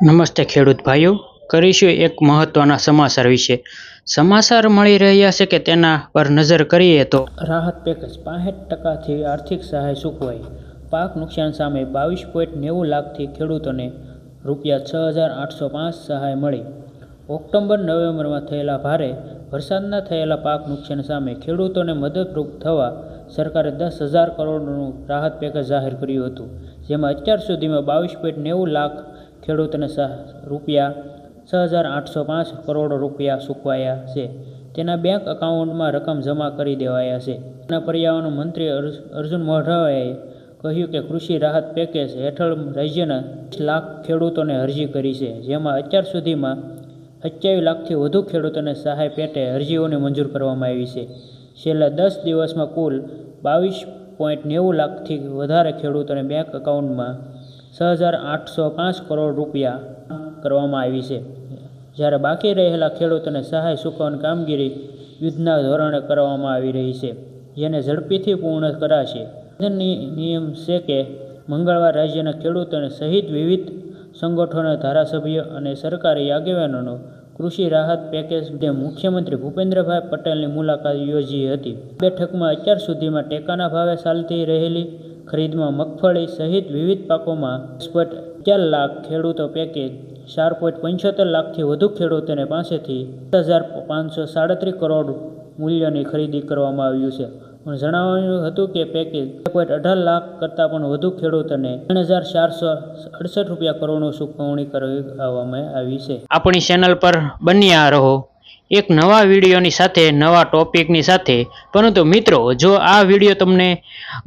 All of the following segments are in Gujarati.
નમસ્તે ખેડૂત ભાઈઓ. કરીશું એક મહત્વના સમાચાર વિશે. સમાચાર મળી રહ્યા છે કે તેના પર નજર કરીએ તો રાહત પેકેજ પાંસઠ ટકાથી આર્થિક સહાય ચૂકવાઈ પાક નુકસાન સામે બાવીસ પોઈન્ટ નેવું લાખથી ખેડૂતોને રૂપિયા છ હજાર આઠસો પાંચ સહાય મળી. ઓક્ટોબર, નવેમ્બરમાં થયેલા ભારે વરસાદના થયેલા પાક નુકસાન સામે ખેડૂતોને મદદરૂપ થવા સરકારે દસ હજાર કરોડનું રાહત પેકેજ જાહેર કર્યું હતું, જેમાં અત્યાર સુધીમાં બાવીસ પોઈન્ટ નેવું લાખ ખેડૂતોને સહ રૂપિયા છ હજાર આઠસો પાંચ કરોડ રૂપિયા ચૂકવાયા છે. તેના બેંક એકાઉન્ટમાં રકમ જમા કરી દેવાયા છે. તેના પર્યાવરણ મંત્રી અર્જ- અર્જુન મોઢવાએ કહ્યું કે કૃષિ રાહત પેકેજ હેઠળ રાજ્યના લાખ ખેડૂતોને અરજી કરી છે, જેમાં અત્યાર સુધીમાં સત્યાવીસ લાખથી વધુ ખેડૂતોને સહાય પેટે અરજીઓને મંજૂર કરવામાં આવી છે. છેલ્લા દસ દિવસમાં કુલ બાવીસ પોઈન્ટ નેવું લાખથી વધારે ખેડૂતોને બેંક એકાઉન્ટમાં છ હજાર આઠસો પાંચ કરોડ રૂપિયા કરવામાં આવી છે. જ્યારે બાકી રહેલા ખેડૂતોને સહાય ચૂકવવાની કામગીરી યુદ્ધના ધોરણે કરવામાં આવી રહી છે, જેને ઝડપીથી પૂર્ણ કરાશે. નિયમ છે કે મંગળવાર રાજ્યના ખેડૂતોને સહિત વિવિધ સંગઠનો, ધારાસભ્યો અને સરકારી આગેવાનોનો કૃષિ રાહત પેકેજ જે મુખ્યમંત્રી ભૂપેન્દ્રભાઈ પટેલની મુલાકાત યોજી હતી. બેઠકમાં અત્યાર સુધીમાં ટેકાના ભાવે ચાલતી રહેલી ખરીદમાં મગફળી સહિત વિવિધ પાકોમાં પોઈન્ટ અગિયાર લાખ ખેડૂતો પેકેજ ચાર પોઈન્ટ પંચોતેર લાખથી વધુ ખેડૂતોને પાસેથી દસ હજાર પાંચસો સાડત્રીસ કરોડ મૂલ્યની ખરીદી કરવામાં આવ્યું છે. પણ જણાવ્યું હતું કે પૈકી પોઈન્ટ અઢાર લાખ કરતાં પણ વધુ ખેડૂતોને ત્રણ હજાર ચારસો અડસઠ રૂપિયા કરોડનું ચૂકવણી કરવામાં આવી છે. આપણી ચેનલ પર બન્યા રહો. એક નવા વિડીયોની સાથે, નવા ટોપિકની સાથે. પરંતુ મિત્રો, જો આ વીડિયો તમને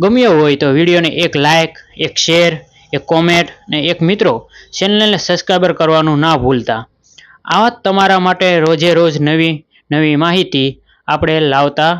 ગમ્યો હોય તો વિડીયોને એક લાઇક એક શેર, એક કોમેન્ટ ને એક મિત્રો ચેનલને સબસ્ક્રાઈબર કરવાનું ના ભૂલતા. આવા તમારા માટે રોજે રોજ નવી નવી માહિતી આપણે લાવતા